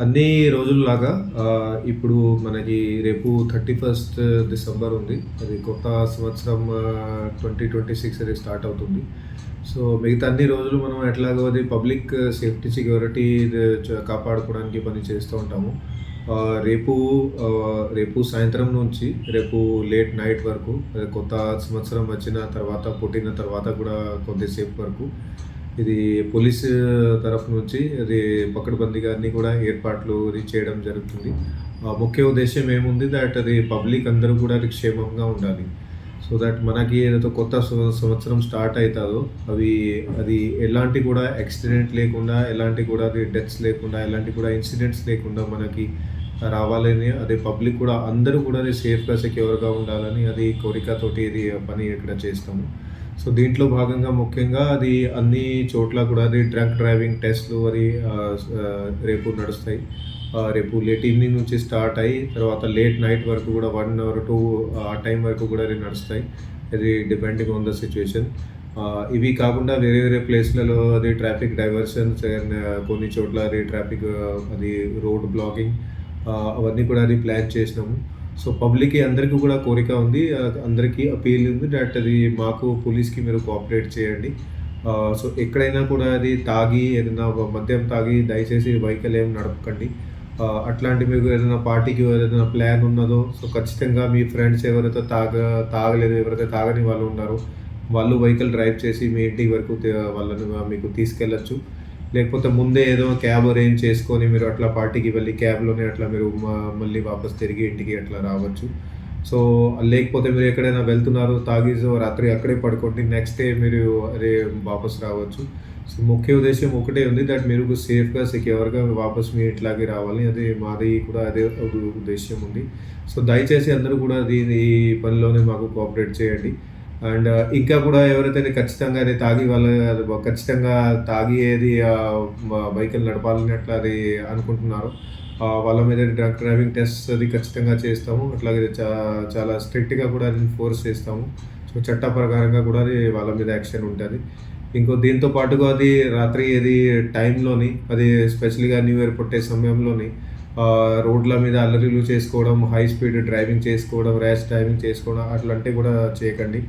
అన్ని రోజుల్లాగా ఇప్పుడు మనకి రేపు 31st డిసెంబర్ ఉంది. అది కొత్త సంవత్సరం ట్వంటీ ట్వంటీ సిక్స్ అది స్టార్ట్ అవుతుంది. సో, మిగతా అన్ని రోజులు మనం ఎట్లాగో అది పబ్లిక్ సేఫ్టీ, సెక్యూరిటీ కాపాడుకోవడానికి పని చేస్తూ ఉంటాము. రేపు రేపు సాయంత్రం నుంచి రేపు లేట్ నైట్ వరకు కొత్త సంవత్సరం వచ్చిన తర్వాత, పుట్టిన తర్వాత కూడా కొద్దిసేపు వరకు ఇది పోలీసు తరఫు నుంచి అది పక్కడబందీగా అన్నీ కూడా ఏర్పాట్లు అది చేయడం జరుగుతుంది. ఆ ముఖ్య ఉద్దేశం ఏముంది దట్ అది పబ్లిక్ అందరూ కూడా అది క్షేమంగా ఉండాలి. సో దట్ మనకి ఏదైతే కొత్త సంవత్సరం స్టార్ట్ అవుతుందో అవి అది ఎలాంటి కూడా యాక్సిడెంట్ లేకుండా, ఎలాంటి కూడా అది డెత్స్ లేకుండా, ఎలాంటి కూడా ఇన్సిడెంట్స్ లేకుండా మనకి రావాలని అది పబ్లిక్ కూడా అందరూ కూడా అది సేఫ్‌గా, సెక్యూర్‌గా ఉండాలని అది కోరికతోటి ఇది పని ఇక్కడ చేస్తాము. సో, దీంట్లో భాగంగా ముఖ్యంగా అది అన్ని చోట్ల కూడా అది డ్రంక్ డ్రైవింగ్ టెస్ట్‌లు అది రేపు నడుస్తాయి. రేపు లేట్ ఈవినింగ్ నుంచి స్టార్ట్ అయ్యి తర్వాత లేట్ నైట్ వరకు కూడా వన్ అవర్ టు ఆ టైం వరకు కూడా అది నడుస్తాయి. అది డిపెండింగ్ ఆన్ ద సిచ్యువేషన్ ఇవి కాకుండా వేరే వేరే ప్లేస్‌లలో అది ట్రాఫిక్ డైవర్షన్స్ అండ్ కొన్ని చోట్ల అది ట్రాఫిక్ అది రోడ్ బ్లాకింగ్ అవన్నీ కూడా అది ప్లాన్ చేసినాము. సో, పబ్లిక్‌కి అందరికీ కూడా కోరిక ఉంది. అందరికీ అపీల్ ఉంది దట్ అది మాకు పోలీస్‌కి మీరు కోఆపరేట్ చేయండి. సో, ఎక్కడైనా కూడా అది తాగి ఏదైనా మద్యం తాగి దయచేసి వెహికల్ ఏమి నడపకండి. అట్లాంటి మీకు ఏదైనా పార్టీకి ఏదైనా ప్లాన్ ఉన్నదో సో, ఖచ్చితంగా మీ ఫ్రెండ్స్ ఎవరైతే తాగ తాగలేదు, ఎవరైతే తాగని వాళ్ళు ఉన్నారో వాళ్ళు వెహికల్ డ్రైవ్ చేసి మీ ఇంటి వరకు వాళ్ళని మీకు తీసుకెళ్ళొచ్చు. లేకపోతే ముందే ఏదో క్యాబ్ అరేంజ్ చేసుకొని మీరు అట్లా పార్టీకి వెళ్ళి క్యాబ్‌లోనే అట్లా మీరు మళ్ళీ వాపస్ తిరిగి ఇంటికి అట్లా రావచ్చు. సో, లేకపోతే మీరు ఎక్కడైనా వెళ్తున్నారు తాగి రాత్రి అక్కడే పడుకోండి. నెక్స్ట్ డే మీరు అదే వాపస్ రావచ్చు. సో, ముఖ్య ఉద్దేశం ఒకటే ఉంది దట్ మీరు సేఫ్‌గా, సెక్యూర్‌గా వాపస్ మీ ఇంట్లోకి రావాలి. అది మాది కూడా అదే ఉద్దేశం ఉంది. సో, దయచేసి అందరూ కూడా దీని ఈ పనిలోనే మాకు కోఆపరేట్ చేయండి. అండ్ ఇంకా కూడా ఎవరైతే ఖచ్చితంగా అది తాగి వాళ్ళ ఖచ్చితంగా తాగి ఏది ఆహ్, వెహికల్ నడపాలని అట్లా అది అనుకుంటున్నారు వాళ్ళ మీద డ్రంక్ డ్రైవింగ్ టెస్ట్ అది ఖచ్చితంగా చేస్తాము. అట్లాగే చా చాలా స్ట్రిక్ట్‌గా కూడా అది ఫోర్స్ చేస్తాము. సో, చట్ట ప్రకారంగా కూడా అది వాళ్ళ మీద యాక్షన్ ఉంటుంది ఇంకో దీంతో పాటుగా అది రాత్రి ఏది టైంలోని అది స్పెషల్గా న్యూ ఇయర్ పుట్టే సమయంలోని రోడ్ల మీద అల్లరిలు చేసుకోవడం, హై స్పీడ్ డ్రైవింగ్ చేసుకోవడం, ర్యాష్ డ్రైవింగ్ చేసుకోవడం అట్లాంటివి కూడా చేయకండి.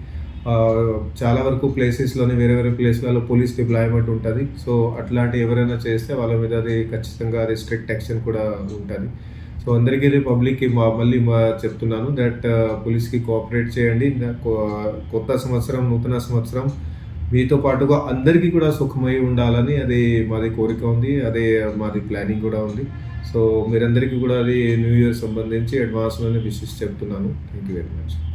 చాలా వరకు ప్లేసెస్లోనే వేరే వేరే ప్లేస్‌లలో పోలీస్ డిప్లాయ్‌మెంట్ ఉంటుంది సో, అట్లాంటి ఎవరైనా చేస్తే వాళ్ళ మీద అది ఖచ్చితంగా రిస్ట్రిక్ట్ యాక్షన్ కూడా ఉంటుంది సో, అందరికీ పబ్లిక్‌కి మళ్ళీ చెప్తున్నాను దట్ పోలీస్‌కి కోఆపరేట్ చేయండి. కొత్త సంవత్సరం, నూతన సంవత్సరం మీతో పాటుగా అందరికీ కూడా సుఖమై ఉండాలని అది మాది కోరిక ఉంది. అదే మాది ప్లానింగ్ కూడా ఉంది. సో, మీరందరికీ కూడా అది న్యూ ఇయర్ సంబంధించి అడ్వాన్స్‌లోనే విషెస్ చెప్తున్నాను. Thank you very much.